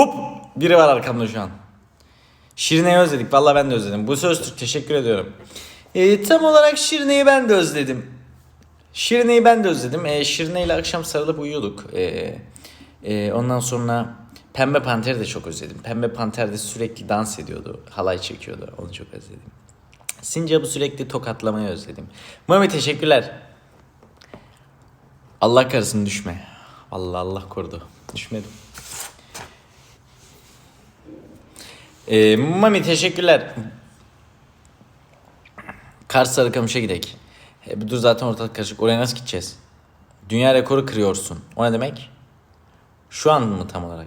Hop! Biri var arkamda şu an. Şirine'yi özledik. Vallahi ben de özledim. Bu söz teşekkür ediyorum. Ee, tam olarak Şirine'yi ben de özledim. Şirine'yi ben de özledim. Ee, Şirine ile akşam sarılıp uyuyorduk. Ee, e, ondan sonra Pembe Panter'i de çok özledim. Pembe Panter de sürekli dans ediyordu. Halay çekiyordu. Onu çok özledim. Sincap'ı sürekli tokatlamayı özledim. Mami teşekkürler. Allah karısın düşme. Allah Allah korudu. Düşmedim. Ee, Mami teşekkürler. Kars Sarıkamış'a gidek. E, dur zaten ortalık karışık. Oraya nasıl gideceğiz? Dünya rekoru kırıyorsun. O ne demek? Şu an mı tam olarak?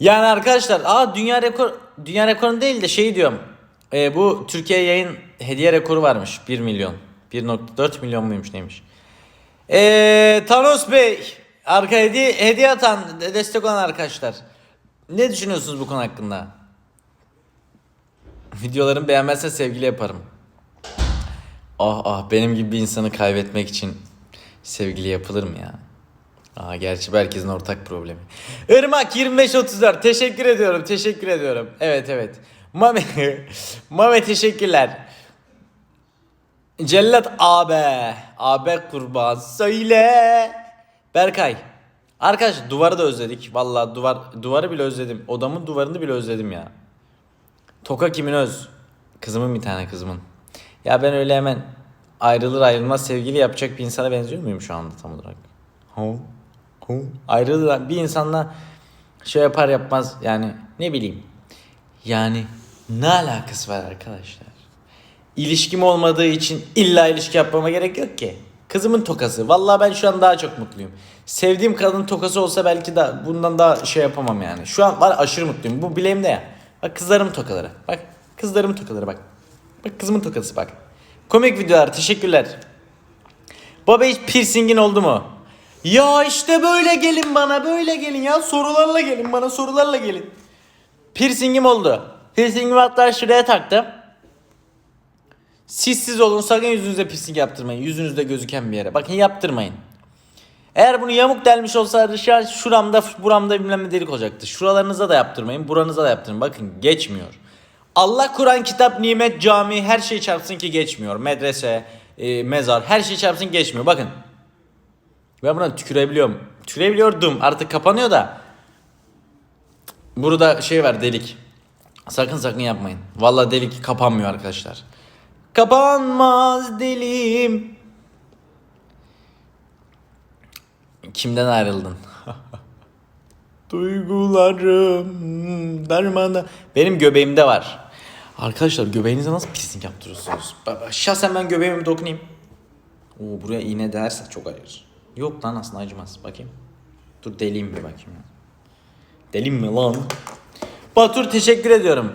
Yani arkadaşlar, aa dünya rekor dünya rekoru değil de şey diyorum. E, bu Türkiye yayın hediye rekoru varmış 1 milyon. 1.4 milyon muymuş neymiş? E, Thanos Bey, arka hediye hediye atan, destek olan arkadaşlar. Ne düşünüyorsunuz bu konu hakkında? Videolarımı beğenmezsen sevgili yaparım. Ah ah benim gibi bir insanı kaybetmek için sevgili yapılır mı ya? Aa, gerçi herkesin ortak problemi. Irmak 2534 teşekkür ediyorum teşekkür ediyorum. Evet evet. Mame, Mame teşekkürler. Cellat abi. Abi kurban söyle. Berkay. Arkadaş duvarı da özledik. Vallahi duvar duvarı bile özledim. Odamın duvarını bile özledim ya. Toka kimin öz? Kızımın bir tane kızımın. Ya ben öyle hemen ayrılır ayrılmaz sevgili yapacak bir insana benziyor muyum şu anda tam olarak? Hu, hu. Ayrılır bir insanla şey yapar yapmaz yani ne bileyim. Yani ne alakası var arkadaşlar? İlişkim olmadığı için illa ilişki yapmama gerek yok ki. Kızımın tokası. Vallahi ben şu an daha çok mutluyum. Sevdiğim kadının tokası olsa belki de bundan daha şey yapamam yani. Şu an var aşırı mutluyum. Bu bileğimde ya. Bak kızlarım tokaları. Bak kızlarım tokaları bak. Bak kızımın tokası bak. Komik videolar teşekkürler. Baba hiç piercingin oldu mu? Ya işte böyle gelin bana böyle gelin ya sorularla gelin bana sorularla gelin. Piercingim oldu. Piercingimi hatta şuraya taktım. Siz olun sakın yüzünüze piercing yaptırmayın. Yüzünüzde gözüken bir yere. Bakın yaptırmayın. Eğer bunu yamuk delmiş şu an şuramda buramda bilmem ne delik olacaktı. Şuralarınıza da yaptırmayın. Buranıza da yaptırın. Bakın geçmiyor. Allah Kur'an kitap nimet cami her şey çarpsın ki geçmiyor. Medrese, e, mezar her şey çarpsın geçmiyor. Bakın. Ben buna tükürebiliyorum. Tükürebiliyordum. Artık kapanıyor da. Burada şey var delik. Sakın sakın yapmayın. Vallahi delik kapanmıyor arkadaşlar. Kapanmaz dilim. Kimden ayrıldın? Duygularım darmanda. Benim göbeğimde var. Arkadaşlar göbeğinize nasıl piercing yaptırıyorsunuz? Şahsen ben göbeğime dokunayım. Oo buraya iğne değerse çok acır. Yok lan aslında acımaz. Bakayım. Dur deliyim bir bakayım. Delim mi lan? Batur teşekkür ediyorum.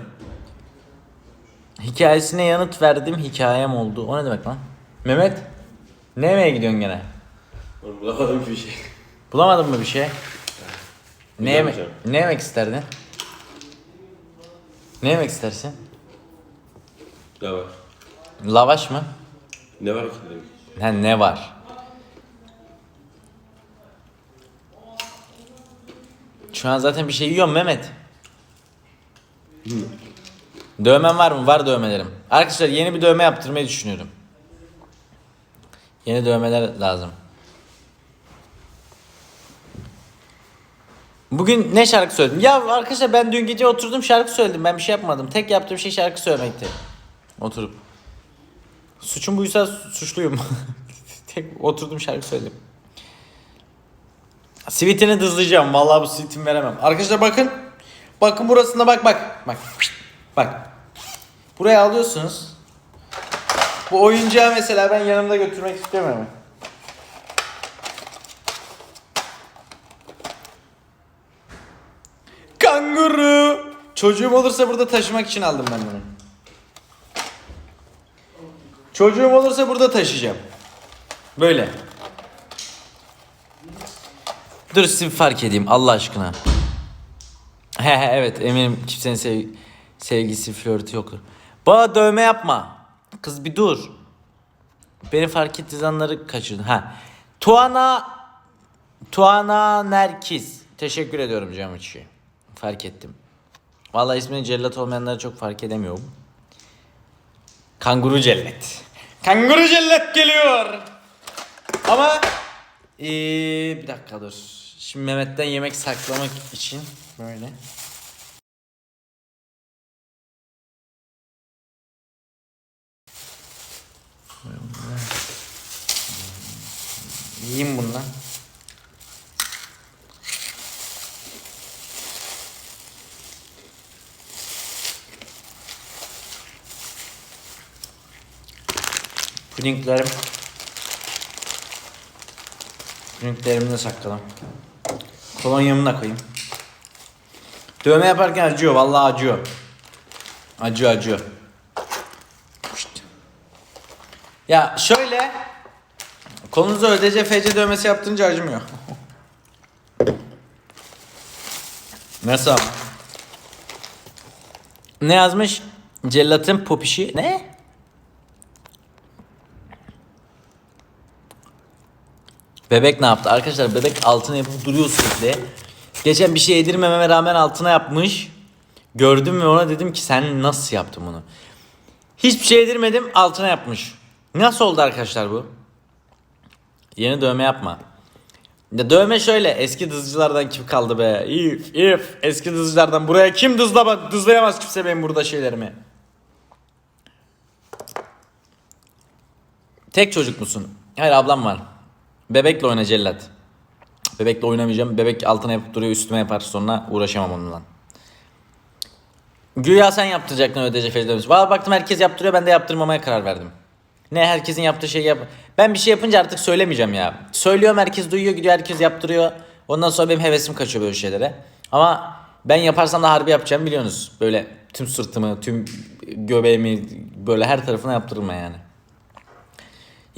Hikayesine yanıt verdim hikayem oldu. O ne demek lan? Mehmet. Ne yemeye gidiyorsun gene? Bulamadım bir şey. Bulamadın mı bir şey? Ne, yeme Bulamayacağım. ne yemek isterdin? Ne yemek istersin? Ne var? Lavaş mı? Ne var ki dedim. Ha, ne var? Şu an zaten bir şey yiyorum Mehmet. Dövmen var mı? Var dövmelerim. Arkadaşlar yeni bir dövme yaptırmayı düşünüyorum. Yeni dövmeler lazım. Bugün ne şarkı söyledim? Ya arkadaşlar ben dün gece oturdum şarkı söyledim. Ben bir şey yapmadım. Tek yaptığım şey şarkı söylemekti. Oturup. Suçum buysa suçluyum. Tek oturdum şarkı söyledim. Sweetini dızlayacağım. Vallahi bu sweetimi veremem. Arkadaşlar bakın. Bakın burasında bak bak. Bak. Bak. Buraya alıyorsunuz. Bu oyuncağı mesela ben yanımda götürmek istemiyorum. Kanguru. Çocuğum olursa burada taşımak için aldım ben bunu. Çocuğum olursa burada taşıyacağım. Böyle. Dur sizi fark edeyim Allah aşkına. He he evet eminim kimsenin sev sevgisi flörtü yoktur. Bana dövme yapma. Kız bir dur. Beni fark ettiğiniz anları kaçırdın. Ha. Tuana Tuana Nerkiz. Teşekkür ediyorum canım içi. Fark ettim. Vallahi ismini cellat olmayanları çok fark edemiyorum. Kanguru cellat. Kanguru cellat geliyor. Ama ee, bir dakika dur. Şimdi Mehmet'ten yemek saklamak için böyle. Yiyeyim bundan. Pudinglerim. Pudinglerimi de sakladım. Kolonyamı da koyayım. Dövme yaparken acıyor. Vallahi acıyor. Acıyor acıyor. Ya şöyle kolunuza ödece FC dövmesi yaptırınca acımıyor. Nasıl ama? Ne yazmış? Cellatın popişi. Ne? Bebek ne yaptı? Arkadaşlar bebek altına yapıp duruyor sürekli. Geçen bir şey yedirmememe rağmen altına yapmış. Gördüm ve ona dedim ki sen nasıl yaptın bunu? Hiçbir şey yedirmedim altına yapmış. Nasıl oldu arkadaşlar bu? Yeni dövme yapma. Ya dövme şöyle eski dızcılardan kim kaldı be? If if eski dızcılardan buraya kim dızlama, dızlayamaz kimse benim burada şeylerimi. Tek çocuk musun? Hayır ablam var. Bebekle oyna cellat. Bebekle oynamayacağım. Bebek altına yapıp duruyor üstüme yapar sonra uğraşamam onunla. Güya sen yaptıracaktın ödece fecde demiş. Valla baktım herkes yaptırıyor ben de yaptırmamaya karar verdim. Ne herkesin yaptığı şeyi yap. Ben bir şey yapınca artık söylemeyeceğim ya. Söylüyorum herkes duyuyor gidiyor herkes yaptırıyor. Ondan sonra benim hevesim kaçıyor böyle şeylere. Ama ben yaparsam da harbi yapacağım biliyorsunuz. Böyle tüm sırtımı, tüm göbeğimi böyle her tarafına yaptırırım yani.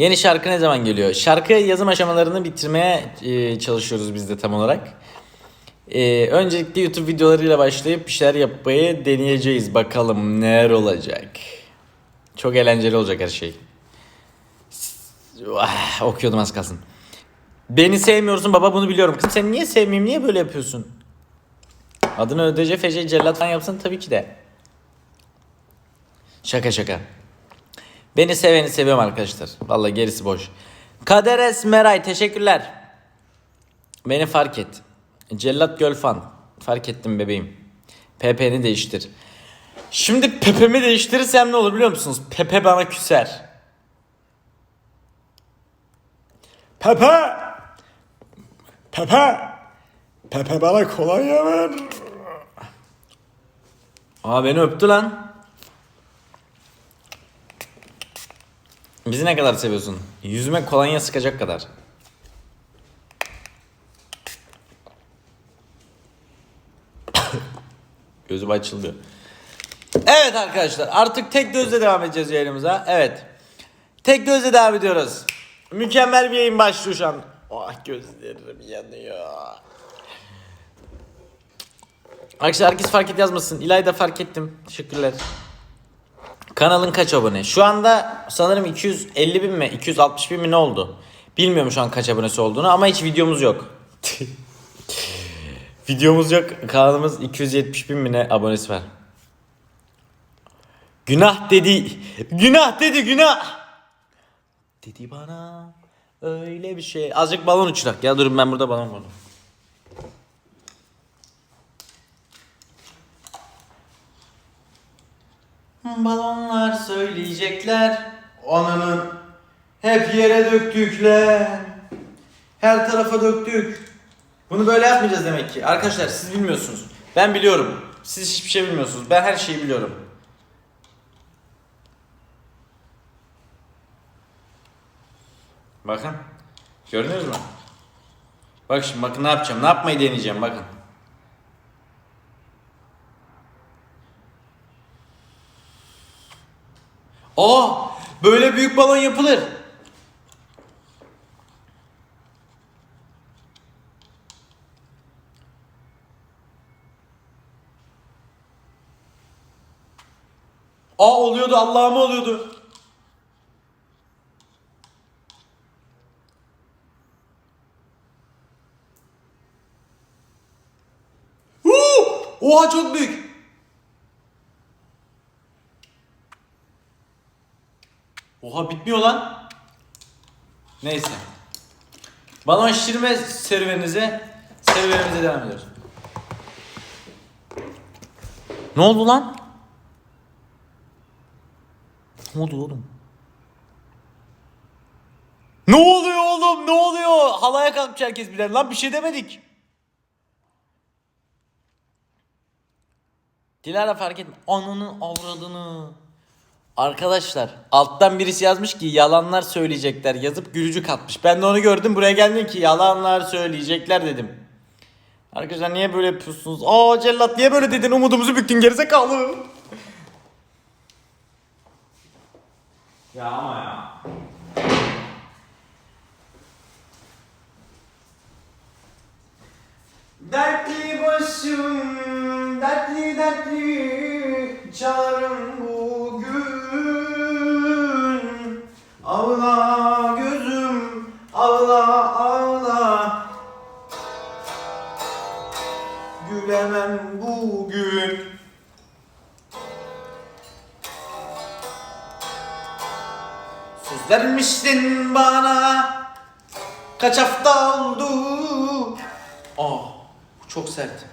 Yeni şarkı ne zaman geliyor? Şarkı yazım aşamalarını bitirmeye e, çalışıyoruz biz de tam olarak. E, öncelikle YouTube videolarıyla başlayıp bir şeyler yapmayı deneyeceğiz. Bakalım neler olacak. Çok eğlenceli olacak her şey. Ah, okuyordum az kalsın. Beni sevmiyorsun baba bunu biliyorum. Kızım sen niye sevmeyeyim niye böyle yapıyorsun? Adını ödece fece cellat falan yapsın tabii ki de. Şaka şaka. Beni seveni seviyorum arkadaşlar. Vallahi gerisi boş. Kader Esmeray teşekkürler. Beni fark et. Cellat Gölfan. Fark ettim bebeğim. Pepe'ni değiştir. Şimdi Pepe'mi değiştirirsem ne olur biliyor musunuz? Pepe bana küser. Pepe! Pepe! Pepe bana kolonya ver. Aa beni öptü lan. Bizi ne kadar seviyorsun? Yüzüme kolonya sıkacak kadar. Gözüm açılmıyor. Evet arkadaşlar artık tek gözle devam edeceğiz yayınımıza. Evet. Tek gözle devam ediyoruz. Mükemmel bir yayın başlıyor şu an. Oh gözlerim yanıyor. Arkadaşlar herkes fark et yazmasın. İlayda fark ettim. Teşekkürler. Kanalın kaç abone? Şu anda sanırım 250 bin mi 260 bin mi ne oldu? Bilmiyorum şu an kaç abonesi olduğunu ama hiç videomuz yok. videomuz yok. Kanalımız 270 bin mi ne abonesi var. Günah dedi. Günah dedi günah. Dedi bana öyle bir şey. Azıcık balon uçurak ya durun ben burada balon buldum. Balonlar söyleyecekler. Ananın. Hep yere döktükler. Her tarafa döktük. Bunu böyle yapmayacağız demek ki. Arkadaşlar siz bilmiyorsunuz. Ben biliyorum. Siz hiçbir şey bilmiyorsunuz. Ben her şeyi biliyorum. Bakın. Gördünüz mü? Bak şimdi bakın ne yapacağım? Ne yapmayı deneyeceğim? Bakın Aa, böyle büyük balon yapılır. Aa oluyordu Allah'ım oluyordu. Oha çok büyük. Oha bitmiyor lan. Neyse. Balon şişirme serüveninize serüvenimize devam ediyoruz. Ne oldu lan? Ne oldu oğlum? Ne oluyor oğlum? Ne oluyor? Halaya kalkmış herkes birer. Lan bir şey demedik. Dilara fark etme. Ananın avradını. Arkadaşlar alttan birisi yazmış ki yalanlar söyleyecekler yazıp gülücük atmış. Ben de onu gördüm buraya geldim ki yalanlar söyleyecekler dedim. Arkadaşlar niye böyle yapıyorsunuz? Aa cellat niye böyle dedin umudumuzu büktün gerizekalı. Ya ama ya. Dertli başım, dertli dertli vermiştin bana Kaç hafta oldu Aa bu çok sert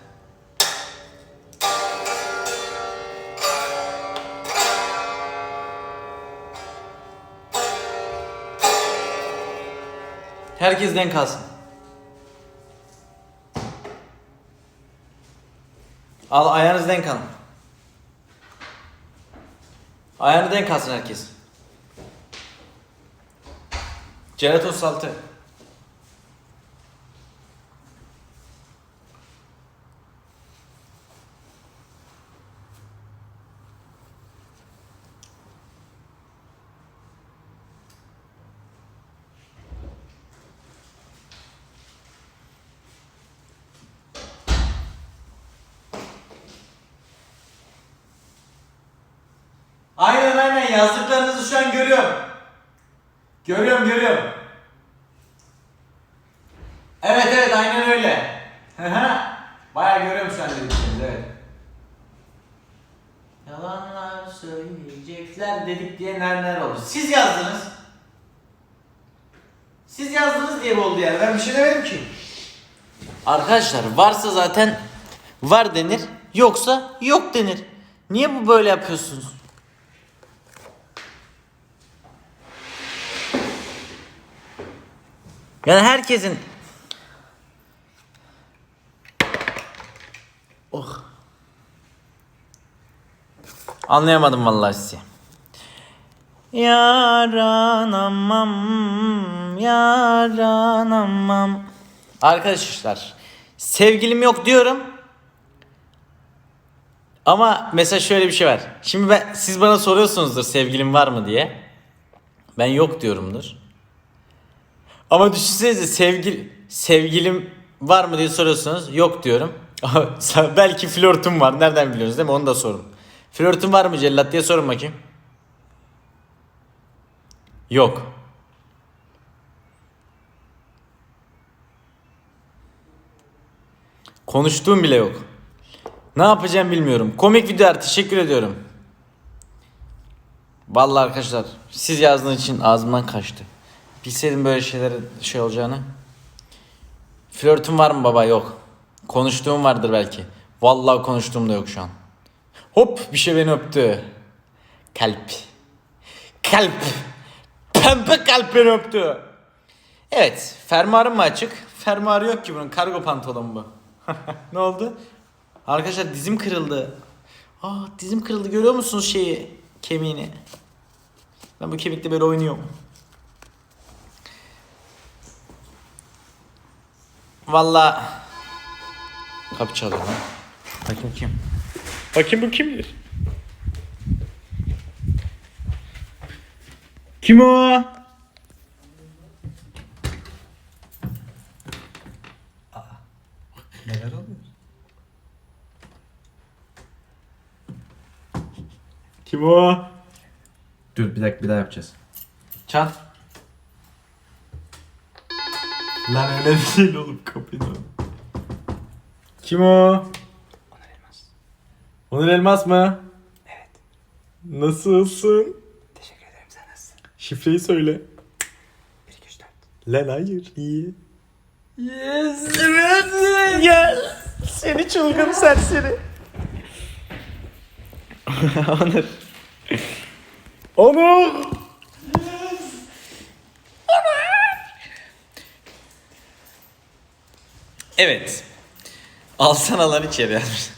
Herkes denk kalsın. Al ayağınız denk alın. Ayağını denk kalsın herkes. Ceret 36. Aynen aynen yazdıklarınızı şu an görüyorum. Görüyorum görüyorum. Evet evet aynen öyle. Hı hı. Bayağı görüyorum şu an dediklerinizi evet. Yalanlar söyleyecekler dedik diye neler oldu. Siz yazdınız. Siz yazdınız diye mi oldu yani ben bir şey demedim ki. Arkadaşlar varsa zaten var denir. Yoksa yok denir. Niye bu böyle yapıyorsunuz? Yani herkesin Oh. Anlayamadım vallahi sizi. Yaranamam, yaranamam. Arkadaşlar, sevgilim yok diyorum. Ama mesela şöyle bir şey var. Şimdi ben siz bana soruyorsunuzdur sevgilim var mı diye. Ben yok diyorumdur. Ama düşünsenize sevgil sevgilim var mı diye soruyorsunuz. Yok diyorum. Belki flörtüm var. Nereden biliyorsunuz değil mi? Onu da sorun. Flörtüm var mı cellat diye sorun bakayım. Yok. Konuştuğum bile yok. Ne yapacağım bilmiyorum. Komik videolar teşekkür ediyorum. Vallahi arkadaşlar siz yazdığınız için ağzımdan kaçtı. Bilseydim böyle şeylere şey olacağını. Flörtüm var mı baba? Yok. Konuştuğum vardır belki. Vallahi konuştuğum da yok şu an. Hop bir şey beni öptü. Kalp. Kalp. Pembe kalp beni öptü. Evet. Fermuarım mı açık? Fermuarı yok ki bunun. Kargo pantolon bu. ne oldu? Arkadaşlar dizim kırıldı. Aa dizim kırıldı. Görüyor musunuz şeyi? Kemiğini. Ben bu kemikle böyle oynuyorum. Valla kapı çalıyor lan. Bakayım kim? Bakayım bu kimdir? Kim o? Neler oluyor? Kim o? Dur bir dakika bir daha yapacağız. Çal. Lan öyle değil oğlum kapıyı da. Kim o? Onur Elmas mı? Evet. Nasılsın? Teşekkür ederim sen nasılsın? Şifreyi söyle. 1 2 3 4. Lan hayır iyi. Yes. Evet. Gel. Seni çılgın serseri. Onur. Onur. Evet. Alsana lan içeri yazmış.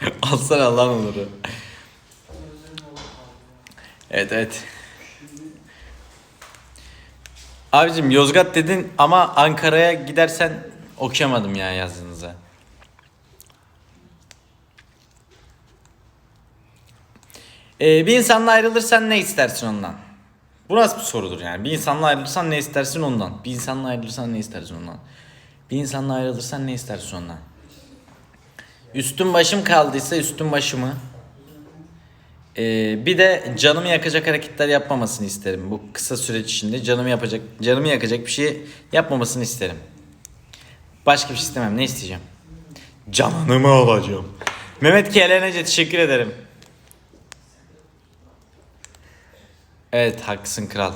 Alsana lan Onur'u. Evet evet. Abicim Yozgat dedin ama Ankara'ya gidersen okuyamadım ya yazdığınıza. Ee, bir insanla ayrılırsan ne istersin ondan? Bu nasıl bir sorudur yani? Bir insanla ayrılırsan ne istersin ondan? Bir insanla ayrılırsan ne istersin ondan? Bir insanla ayrılırsan ne istersin ondan? Üstüm başım kaldıysa üstüm başımı. Ee, bir de canımı yakacak hareketler yapmamasını isterim. Bu kısa süreç içinde canımı yapacak, canımı yakacak bir şey yapmamasını isterim. Başka bir şey istemem. Ne isteyeceğim? Canını alacağım? Mehmet Kelenece teşekkür ederim. Evet haklısın kral.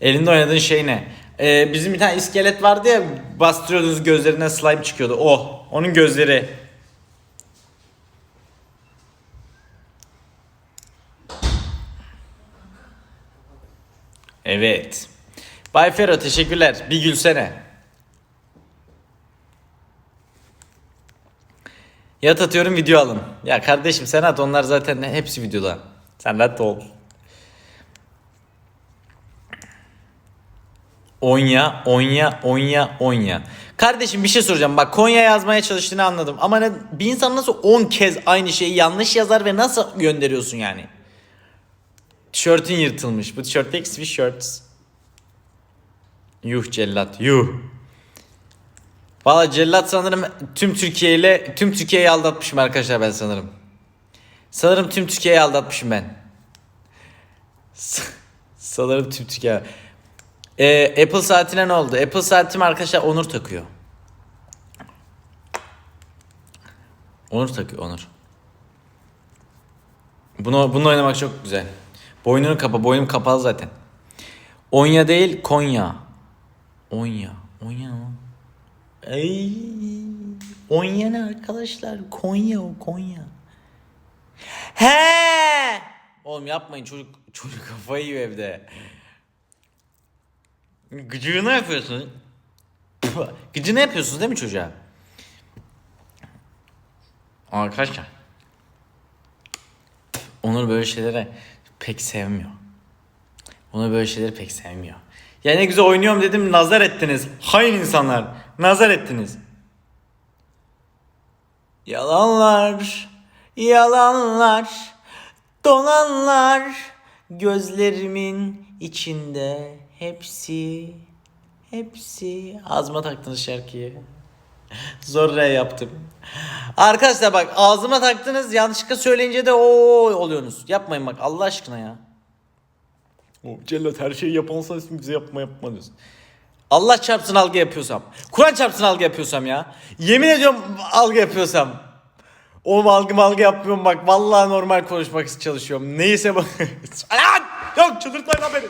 Elinde oynadığın şey ne? Ee, bizim bir tane iskelet vardı ya bastırıyordunuz gözlerinden slime çıkıyordu. O. Onun gözleri. Evet. Bay Fero teşekkürler. Bir gülsene. Yat atıyorum video alın. Ya kardeşim sen at onlar zaten hepsi videoda. Sen rahat ol. Onya, Onya, Onya, Onya. Kardeşim bir şey soracağım. Bak Konya yazmaya çalıştığını anladım. Ama ne, bir insan nasıl 10 kez aynı şeyi yanlış yazar ve nasıl gönderiyorsun yani? Tişörtün yırtılmış. Bu tişört X bir shirts. Yuh cellat, yuh. Valla cellat sanırım tüm Türkiye ile tüm Türkiye'yi aldatmışım arkadaşlar ben sanırım. Sanırım tüm Türkiye'yi aldatmışım ben. Sanırım tüm Türkiye. Ee, Apple saatine ne oldu? Apple saatim arkadaşlar Onur takıyor. Onur takıyor Onur. Bunu, bunu oynamak çok güzel. Boynunu kapa. Boynum kapalı zaten. Onya değil Konya. Onya. Onya mı? Ey. Onya ne arkadaşlar? Konya o Konya. He! Oğlum yapmayın çocuk çocuk kafayı yiyor evde. Gıcığını yapıyorsun. Gıcığını yapıyorsunuz değil mi çocuğa? Arkadaşlar. Onur böyle şeylere pek sevmiyor. Onur böyle şeyleri pek sevmiyor. Ya ne güzel oynuyorum dedim nazar ettiniz. Hain insanlar. Nazar ettiniz. Yalanlar, yalanlar, dolanlar gözlerimin içinde hepsi, hepsi. Ağzıma taktınız şarkıyı. Zor re yaptım. Arkadaşlar bak ağzıma taktınız yanlışlıkla söyleyince de o oluyorsunuz. Yapmayın bak Allah aşkına ya. O cellat her şeyi yapan sensin bize yapma yapma diyorsun. Allah çarpsın algı yapıyorsam. Kur'an çarpsın algı yapıyorsam ya. Yemin ediyorum algı yapıyorsam. Oğlum algı malgı yapmıyorum bak. Vallahi normal konuşmak çalışıyorum. Neyse bak. Yok çıldırtmayın lan beni.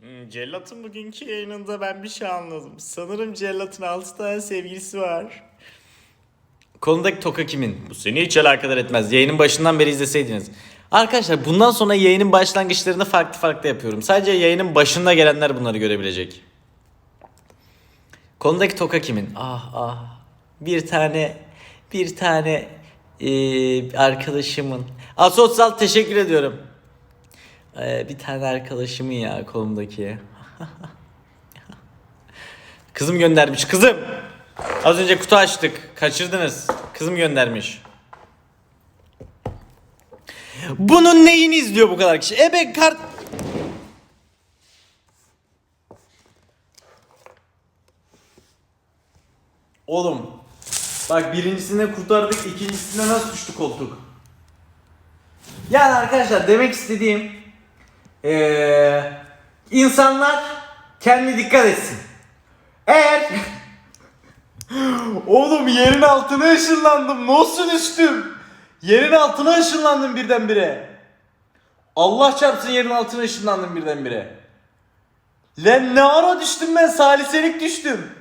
Hmm, Cellat'ın bugünkü yayınında ben bir şey anladım. Sanırım Cellat'ın 6 tane sevgilisi var. Konudaki toka kimin? Bu seni hiç alakadar etmez. Yayının başından beri izleseydiniz. Arkadaşlar bundan sonra yayının başlangıçlarını farklı farklı yapıyorum. Sadece yayının başında gelenler bunları görebilecek. Konudaki toka kimin? Ah ah. Bir tane bir tane eee, arkadaşımın. Asosyal teşekkür ediyorum. Ee, bir tane arkadaşımın ya kolumdaki. kızım göndermiş kızım. Az önce kutu açtık. Kaçırdınız. Kızım göndermiş. Bunun neyini izliyor bu kadar kişi? Ebe kart... Oğlum. Bak birincisinde kurtardık, ikincisinde nasıl düştü koltuk? Yani arkadaşlar demek istediğim eee insanlar kendi dikkat etsin. Eğer Oğlum yerin altına ışınlandım. Nasıl düştüm? Yerin altına ışınlandım birdenbire. Allah çarpsın yerin altına ışınlandım birdenbire. Lan ne ara düştüm ben? Saliselik düştüm.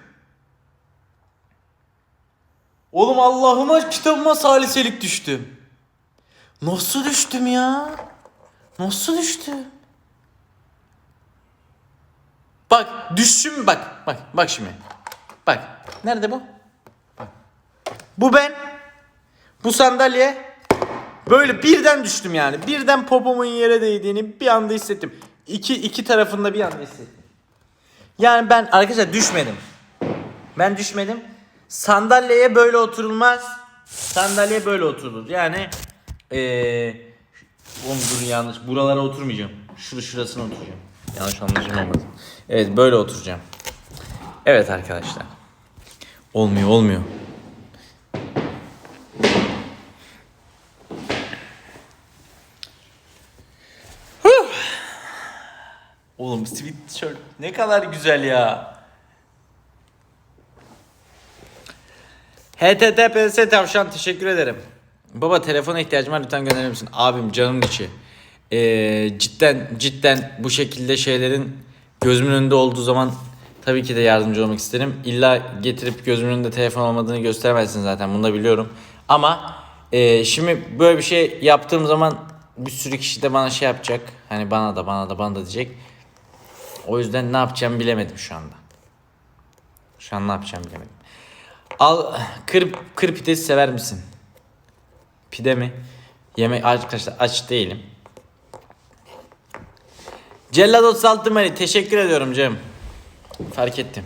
Oğlum Allah'ıma kitabıma saliselik düştüm. Nasıl düştüm ya? Nasıl düştüm? Bak düştüm bak bak bak şimdi. Bak nerede bu? Bak. Bu ben. Bu sandalye. Böyle birden düştüm yani. Birden popomun yere değdiğini bir anda hissettim. İki, iki tarafında bir anda hissettim. Yani ben arkadaşlar düşmedim. Ben düşmedim. Sandalyeye böyle oturulmaz. Sandalyeye böyle oturulur. Yani eee Oğlum dur yanlış. Buralara oturmayacağım. Şuru şurasına oturacağım. Yanlış anlaşılma olmasın. Evet böyle oturacağım. Evet arkadaşlar. Olmuyor olmuyor. Oğlum sweatshirt ne kadar güzel ya. HTTPS tavşan teşekkür ederim. Baba telefona ihtiyacım var lütfen gönderir misin? Abim canım içi. Ee, cidden cidden bu şekilde şeylerin gözümün önünde olduğu zaman tabii ki de yardımcı olmak isterim. İlla getirip gözümün önünde telefon olmadığını gösteremezsin zaten bunu da biliyorum. Ama e, şimdi böyle bir şey yaptığım zaman bir sürü kişi de bana şey yapacak. Hani bana da bana da bana da diyecek. O yüzden ne yapacağımı bilemedim şu anda. Şu an ne yapacağımı bilemedim. Al kır, kır pidesi sever misin? Pide mi? Yemek arkadaşlar aç değilim. Cellad 36 Mari teşekkür ediyorum Cem. Fark ettim.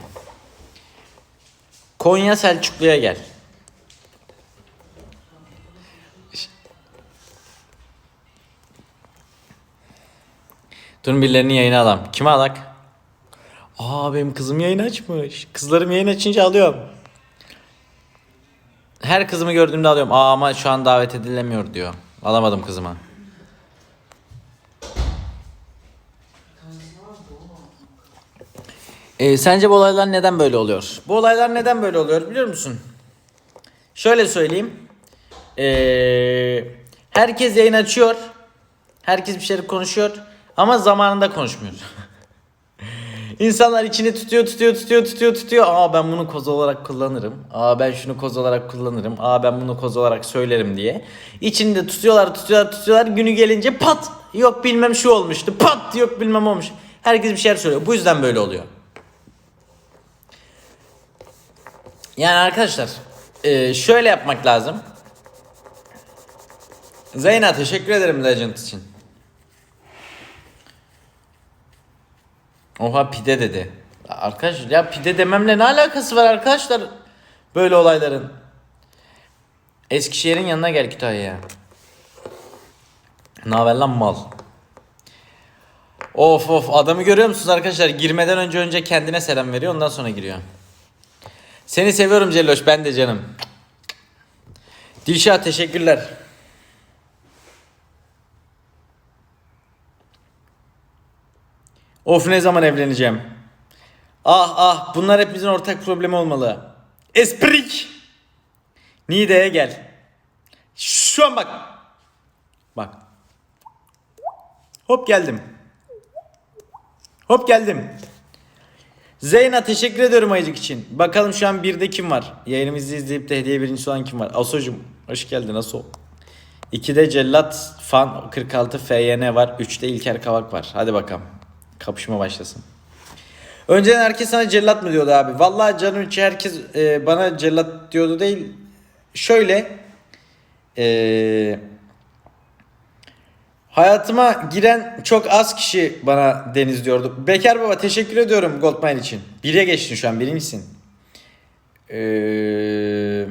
Konya Selçuklu'ya gel. Durun birilerini yayına alalım. Kime alak? Aa benim kızım yayın açmış. Kızlarım yayın açınca alıyorum. Her kızımı gördüğümde alıyorum. Aa ama şu an davet edilemiyor diyor. Alamadım kızıma. Ee, sence bu olaylar neden böyle oluyor? Bu olaylar neden böyle oluyor biliyor musun? Şöyle söyleyeyim. Ee, herkes yayın açıyor. Herkes bir şeyler konuşuyor. Ama zamanında konuşmuyor. İnsanlar içini tutuyor, tutuyor, tutuyor, tutuyor, tutuyor. Aa ben bunu koz olarak kullanırım. Aa ben şunu koz olarak kullanırım. Aa ben bunu koz olarak söylerim diye. İçinde tutuyorlar, tutuyorlar, tutuyorlar. Günü gelince pat yok bilmem şu olmuştu. Pat yok bilmem olmuş. Herkes bir şeyler söylüyor. Bu yüzden böyle oluyor. Yani arkadaşlar e, şöyle yapmak lazım. Zeyna teşekkür ederim Legend için. Oha pide dedi. Arkadaş ya pide dememle ne alakası var arkadaşlar böyle olayların? Eskişehir'in yanına gel Kütahya'ya. Ne haber lan mal? Of of adamı görüyor musunuz arkadaşlar? Girmeden önce önce kendine selam veriyor ondan sonra giriyor. Seni seviyorum Celloş ben de canım. Dilşah teşekkürler. Of ne zaman evleneceğim? Ah ah bunlar hepimizin ortak problemi olmalı. Esprik. Niğde'ye gel. Şu an bak. Bak. Hop geldim. Hop geldim. Zeyna teşekkür ediyorum ayıcık için. Bakalım şu an birde kim var? Yayınımızı izleyip de hediye birincisi olan kim var? Aso'cum hoş geldin Aso. 2'de Cellat Fan 46 FYN var. 3'te İlker Kavak var. Hadi bakalım. Kapışma başlasın. Önceden herkes sana cellat mı diyordu abi? Vallahi canım içi herkes e, bana cellat diyordu değil. Şöyle e, hayatıma giren çok az kişi bana Deniz diyordu. Bekar baba teşekkür ediyorum Goldmine için. Bire geçtin şu an birincisin. Eee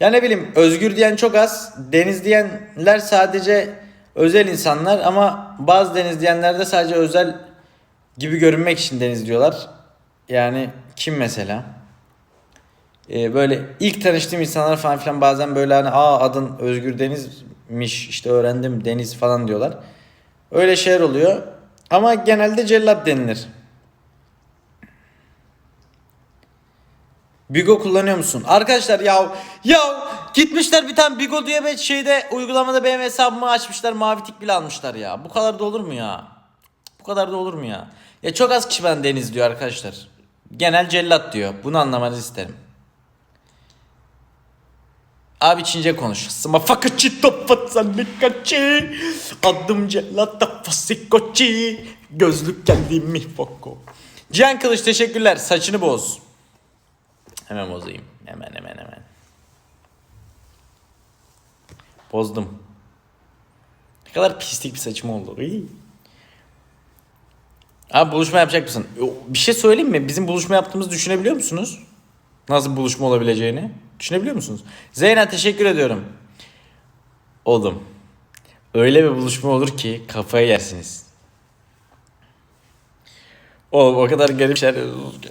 ya ne bileyim Özgür diyen çok az. Deniz diyenler sadece özel insanlar ama bazı Deniz diyenler de sadece özel gibi görünmek için Deniz diyorlar. Yani kim mesela? Ee, böyle ilk tanıştığım insanlar falan filan bazen böyle hani aa adın Özgür Deniz'miş işte öğrendim Deniz falan diyorlar. Öyle şeyler oluyor. Ama genelde cellat denilir. Bigo kullanıyor musun? Arkadaşlar ya ya gitmişler bir tane Bigo diye bir şeyde uygulamada benim hesabımı açmışlar mavi tik bile almışlar ya. Bu kadar da olur mu ya? Bu kadar da olur mu ya? Ya çok az kişi ben Deniz diyor arkadaşlar. Genel cellat diyor. Bunu anlamanızı isterim. Abi Çince konuş. Smafakachi tofatsanikachi. Adım cellat fasikochi. Gözlük geldi mi foko. Cihan Kılıç teşekkürler. Saçını boz. Hemen bozayım. Hemen hemen hemen. Bozdum. Ne kadar pislik bir saçım oldu. Iy. Abi buluşma yapacak mısın? Bir şey söyleyeyim mi? Bizim buluşma yaptığımızı düşünebiliyor musunuz? Nasıl buluşma olabileceğini? Düşünebiliyor musunuz? Zeyna teşekkür ediyorum. Oğlum. Öyle bir buluşma olur ki kafaya yersiniz. Oğlum o kadar garip şeyler olur ki.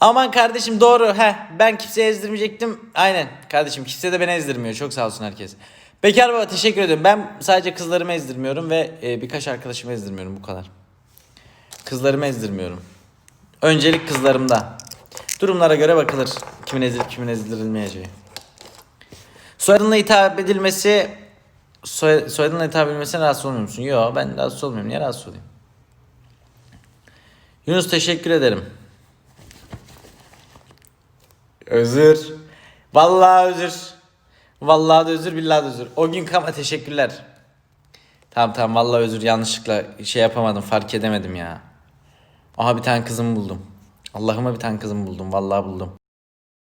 Aman kardeşim doğru. He ben kimseye ezdirmeyecektim. Aynen kardeşim kimse de beni ezdirmiyor. Çok sağ olsun herkes. Bekar baba teşekkür ederim. Ben sadece kızlarımı ezdirmiyorum ve e, birkaç arkadaşımı ezdirmiyorum bu kadar. Kızlarımı ezdirmiyorum. Öncelik kızlarımda. Durumlara göre bakılır. Kimin ezilip kimin ezdirilmeyeceği. Soyadınla hitap edilmesi soy, soyadınla hitap edilmesine rahatsız olmuyor musun? Yok ben rahatsız olmuyorum. Niye rahatsız olayım? Yunus teşekkür ederim. Özür. Vallahi özür. Vallahi de özür, billahi de özür. O gün kama teşekkürler. Tamam tamam vallahi özür yanlışlıkla şey yapamadım fark edemedim ya. Aha bir tane kızım buldum. Allah'ıma bir tane kızım buldum vallahi buldum.